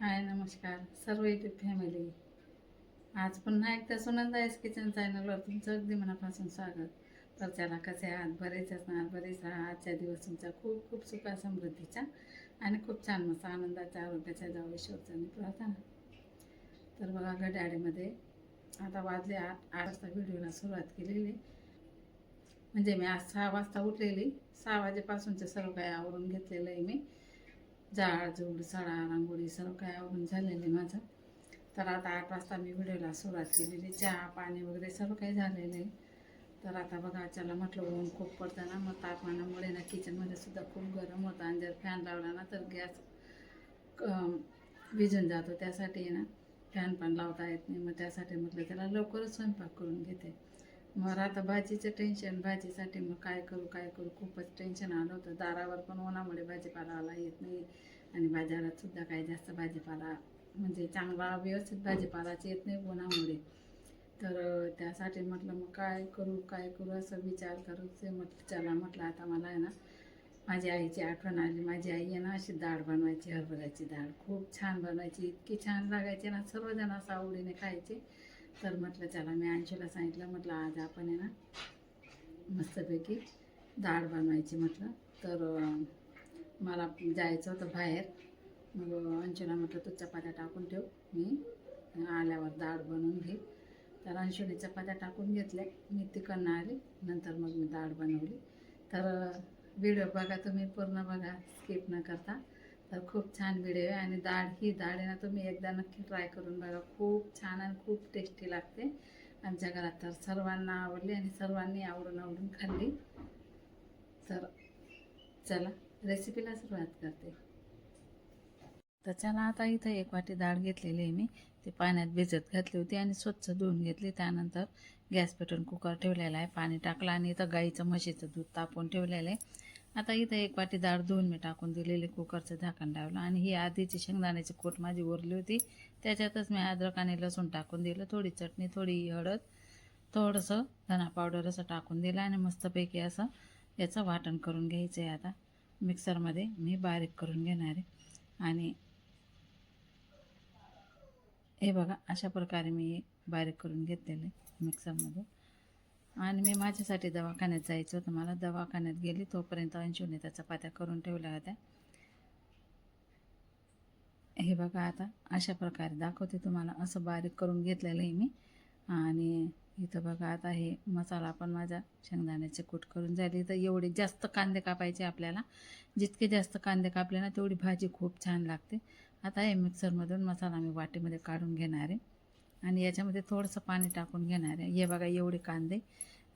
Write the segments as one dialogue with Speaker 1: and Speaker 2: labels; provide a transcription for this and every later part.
Speaker 1: हाय नमस्कार. सर्व YouTube family आज पुन्हा एकदा सुनंदा एस किचन चॅनलवर तुमचं अगदी मनापासून स्वागत. तर त्याला कसे आहात? बरेच असणार बरेच राहा आजच्या दिवस तुमचा खूप खूप सुखा समृद्धीचा आणि खूप छान मस्त आनंदाच्या आरोग्याच्या जाऊ ईश्वरचा मी प्रार्थना तर बघा घड्याळीमध्ये आता वाजले आठ आठ वाजता व्हिडिओला सुरुवात केलेली. म्हणजे मी आज सहा वाजता उठलेली. सहा वाजेपासूनचं सर्व काही आवरून घेतलेलं आहे मी. जाळजूड सडा रांगोळी सर्व काय आवरून झालेलं आहे माझं. तर आता आठ वाजता मी व्हिडिओला सुरुवात केलेली. चहा पाणी वगैरे सर्व काही झालेलं आहे. तर आता बघा चला म्हटलं ऊन खूप पडतं ना मग तापमानामुळे ना किचनमध्ये सुद्धा खूप गरम होतं आणि जर फॅन लावला ना तर गॅस विजून जातो. त्यासाठी आहे ना फॅन पण लावता येत नाही. मग त्यासाठी म्हटलं त्याला लवकरच स्वयंपाक करून घेते. मग आता भाजीचं टेन्शन भाजीसाठी मग काय करू काय करू? खूपच टेन्शन आलं होतं. दारावर पण उन्हामुळे भाजीपाला आला येत नाही. आणि बाजारात सुद्धा काही जास्त भाजीपाला म्हणजे चांगला व्यवस्थित भाजीपालाच येत नाही उन्हामुळे. तर त्यासाठी म्हटलं मग काय करू काय करू? असं विचार करूचे म्हटलं चला म्हटलं आता मला आहे ना माझी आईची आठवण आली. माझी आई आहे ना अशी डाळ बनवायची हरभऱ्याची डाळ खूप छान बनवायची. इतकी छान लागायची ना सर्वजण असं आवडीने खायचे. तर म्हटलं चला मी अंशूला सांगितलं म्हटलं आज आपण आहे ना मस्तपैकी डाळ बनवायची म्हटलं. तर मला जायचं होतं बाहेर. मग अंशूला म्हटलं तू चपात्या टाकून ठेव मी आल्यावर डाळ बनवून घे तर अंशूने चपात्या टाकून घेतल्या. मी तिकडनं आले नंतर मग मी डाळ बनवली. तर व्हिडिओ बघा तुम्ही पूर्ण बघा स्किप न करता. तर खूप छान व्हिडिओ आहे आणि डाळ ही डाळ आहे ना तुम्ही एकदा नक्की ट्राय करून बघा. खूप छान आणि खूप टेस्टी लागते. आमच्या घरात तर सर्वांना आवडली आणि सर्वांनी आवडून आवडून खाल्ली. तर चला रेसिपीला सुरुवात करते. तर चला आता इथं एक वाटी डाळ घेतलेली आहे मी. ते पाण्यात भिजत घातली होती आणि स्वच्छ धुवून घेतली. त्यानंतर गॅस पेटवून कुकर ठेवलेला आहे. पाणी टाकलं आणि इथं गाईचं म्हशीचं दूध तापवून ठेवलेलं आहे. आता इथं एक वाटी डाळ धुवून मी टाकून दिलेली कुकरचं झाकण लावलं आणि ही आधीची शेंगदाण्याची कोट माझी उरली होती. त्याच्यातच मी अद्रक आणि लसूण टाकून दिलं थोडी चटणी थोडी हळद थोडंसं धना पावडर असं टाकून दिलं आणि मस्तपैकी असं याचं वाटण करून घ्यायचं आहे आता. मिक्सरमध्ये मी बारीक करून घेणार आहे. आणि हे बघा अशा प्रकारे मी बारीक करून घेतलेलं आहे मिक्सरमध्ये. आणि मी माझ्यासाठी दवाखान्यात जायचं होतं. मला दवाखान्यात गेली. तोपर्यंत अंशूने त्या चपात्या करून ठेवल्या होत्या. हे बघा आता अशा प्रकारे दाखवते तुम्हाला. असं बारीक करून घेतलेलं आहे मी. आणि इथं बघा आता हे मसाला पण माझा शेंगदाण्याचे कूट करून झाली. तर एवढे जास्त कांदे कापायचे आपल्याला. जितके जास्त कांदे कापले ना तेवढी भाजी खूप छान लागते. आता हे मिक्सरमधून मसाला मी वाटीमध्ये काढून घेणार आहे. आणि याच्यामध्ये थोडंसं पाणी टाकून घेणार आहे. हे बघा एवढे कांदे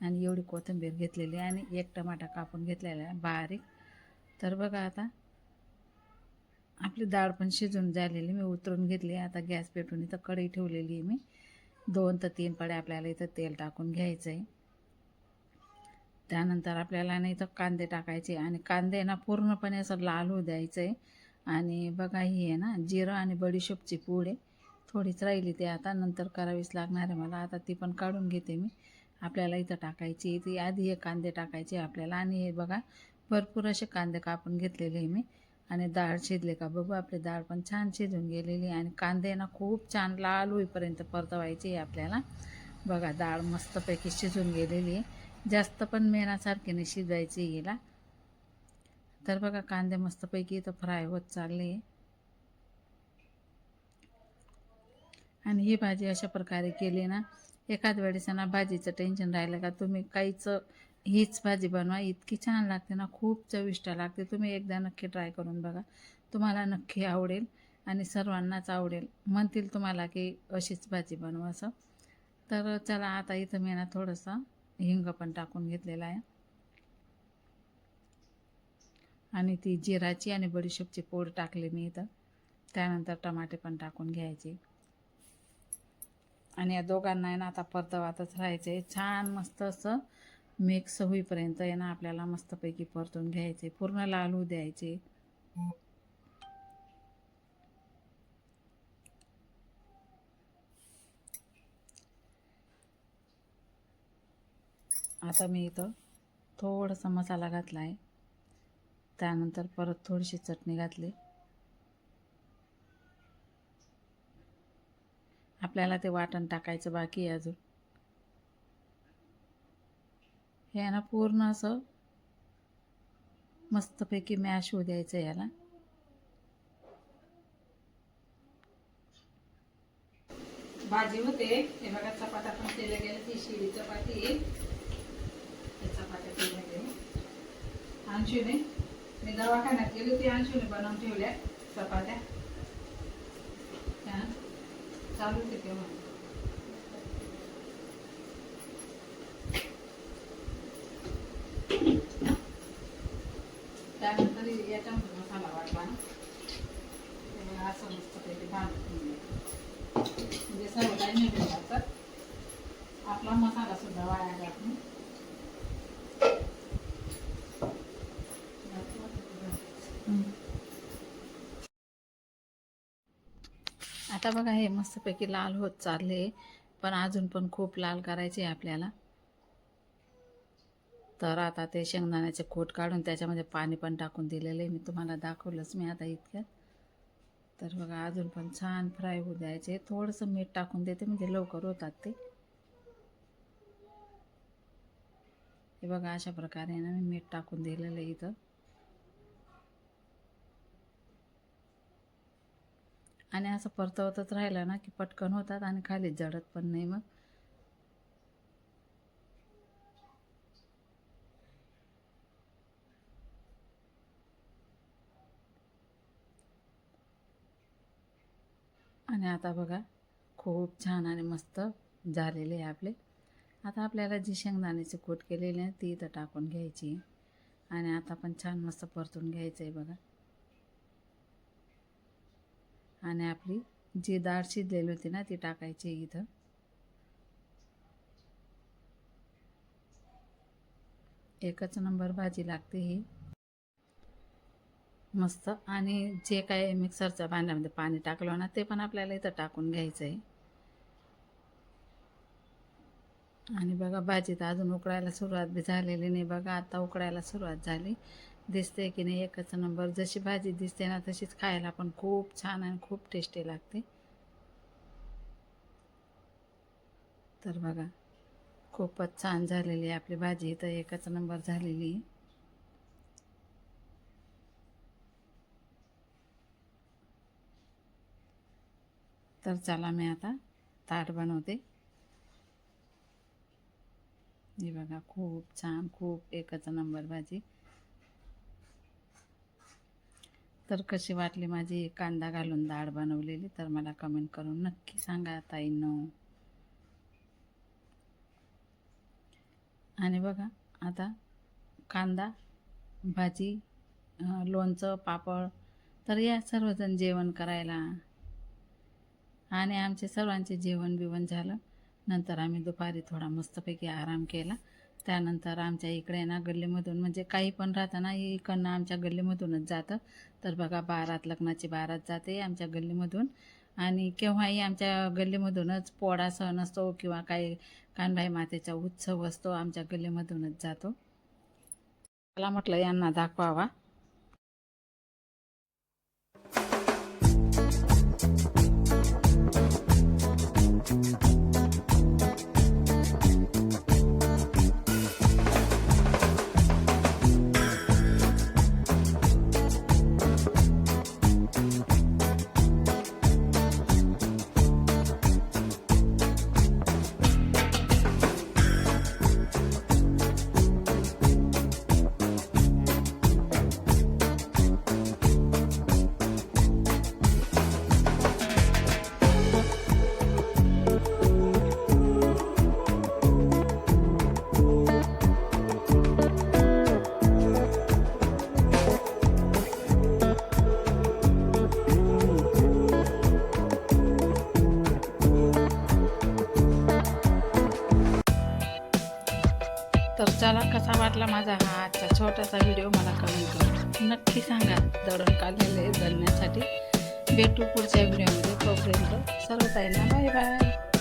Speaker 1: आणि एवढी कोथिंबीर घेतलेली आहे आणि एक टमाटा कापून घेतलेला आहे बारीक. तर बघा आता आपली डाळ पण शिजून झालेली मी उतरून घेतली आता गॅस पेटून इथं कढई ठेवलेली आहे मी. दोन तर तीन पडे आपल्याला इथं तेल टाकून घ्यायचं आहे. त्यानंतर आपल्याला ना इथं कांदे टाकायचे आणि कांदे ना पूर्णपणे असं लाल होऊ द्यायचं आहे. आणि बघा ही आहे ना जिरं आणि बडीशोपची पूड आहे. थोडीच राहिली ते आता नंतर करावीच लागणार आहे मला. आता ती पण काढून घेते मी. आपल्याला इथं टाकायची ती आधी हे कांदे टाकायचे आपल्याला. आणि हे बघा भरपूर असे कांदे कापून घेतलेले आहे मी. आणि डाळ शिजले का बघू आपली डाळ पण छान शिजून गेलेली आहे. आणि कांदे ना खूप छान लाल होईपर्यंत परतवायचे आहे आपल्याला. बघा डाळ मस्तपैकी शिजून गेलेली आहे. जास्त पण मेणासारखी नाही शिजवायची हिला. तर बघा कांदे मस्तपैकी इथं फ्राय होत चालले आहे. आणि ही भाजी अशा प्रकारे केली ना एखाद वेळेस ना भाजीचं टेन्शन राहिलं का तुम्ही काहीच हीच भाजी बनवा इतकी छान लागते ना खूप चविष्ट लागते. तुम्ही एकदा नक्की ट्राय करून बघा. तुम्हाला नक्की आवडेल आणि सर्वांनाच आवडेल. म्हणतील तुम्हाला की अशीच भाजी बनवा असं. तर चला आता इथं मी ना थोडंसं हिंग पण टाकून घेतलेला आहे. आणि ती जिराची आणि बडीशेपची पोड टाकली मी इथं. त्यानंतर टमाटे पण टाकून घ्यायचे. आणि या दोघांना आहे ना आता परतवातच राहायचं आहे. छान मस्त असं मिक्स होईपर्यंत आहे ना आपल्याला मस्तपैकी परतून घ्यायचे पूर्ण लाल होऊ द्यायचे. आता मी इथं थोडासा मसाला घातला आहे त्यानंतर परत थोडीशी चटणी घातली. आपल्याला ते वाटण टाकायचं बाकी आहे अजून. हे आहे ना पूर्ण असं मस्तपैकी मॅश होऊ द्यायचं याला. भाजी होते. हे बघा चपात्या पण केल्या गेल्या. ती शिरी चपाती. हे चपात्या केल्या गेल्या. अंशुने मी दवाखान्यात गेली होती अंशुने बनवून ठेवल्या चपात्या. चालू होते तेव्हा. त्यानंतर याच्यामध्ये मसाला वाटला ना. असं मस्त पैकी म्हणजे सर्व काही नाही टाकतात आपला मसाला सुद्धा वाया आता बघा हे मस्तपैकी लाल होत चालले. पण अजून पण खूप लाल करायचे आहे आपल्याला. तर आता ते शेंगदाण्याचे खोट काढून त्याच्यामध्ये पाणी पण टाकून दिलेलं आहे. मी तुम्हाला दाखवलंच मी आता इतक्यात. तर बघा अजून पण छान फ्राय होऊ द्यायचे. थोडंसं मीठ टाकून देते म्हणजे लवकर होतात ते. हे बघा अशा प्रकारे ना मी मीठ टाकून दिलेलं आहे इथं. आणि असं परतवतच राहिलं ना की पटकन होतात आणि खाली जडत पण नाही मग. आणि आता बघा खूप छान आणि मस्त झालेले आहे आपले. आता आपल्याला जी शेंगदाण्याची कूट केलेली आहे ती इथं टाकून घ्यायची. आणि आता पण छान मस्त परतून घ्यायचं आहे बघा. आणि आपली जी डाळ शिजलेली होती ना ती टाकायची इथं. एकच नंबर भाजी लागते ही. मस्त. आणि जे काय मिक्सरच्या भांड्यामध्ये पाणी टाकलं ना ते पण आपल्याला इथं टाकून घ्यायचं आहे आणि बघा भाजी तर अजून उकडायला सुरुवात बी झालेली नाही. बघा आता उकडायला सुरुवात झाली. दिसते की नाही एकच नंबर जशी भाजी दिसते ना तशीच खायला पण खूप छान आणि खूप टेस्टी लागते. तर बघा खूपच छान झालेली आहे आपली भाजी. तर एकच नंबर झालेली आहे. तर चला मी आता ताट बनवते. हे बघा खूप छान खूप एकच नंबर भाजी. तर कशी वाटली माझी? कांदा घालून डाळ बनवलेली. तर मला कमेंट करून नक्की सांगा ताईनो. आणि बघा आता कांदा भाजी लोणचं पापड तर या सर्वजण जेवण करायला. आणि आमचे सर्वांचे जेवण बिवण झालं. नंतर आम्ही दुपारी थोडा मस्तपैकी आराम केला. त्यानंतर आमच्या इकडे ना गल्लीमधून म्हणजे काही पण राहतं ना इकडनं आमच्या गल्लीमधूनच जातं. तर बघा बारात लग्नाची बारात जाते आमच्या गल्लीमधून. आणि केव्हाही आमच्या गल्लीमधूनच पोळा सण असतो किंवा काही कानबाई मातेचा उत्सव असतो आमच्या गल्लीमधूनच जातो. मला म्हटलं यांना दाखवावा. वाटला माझा हा आजचा छोटासा व्हिडिओ मला कमेंट करून नक्की सांगा दळण काढलेले दळण्यासाठी. भेटू पुढच्या व्हिडिओमध्ये तोपर्यंत सर्व ताईंना बाय बाय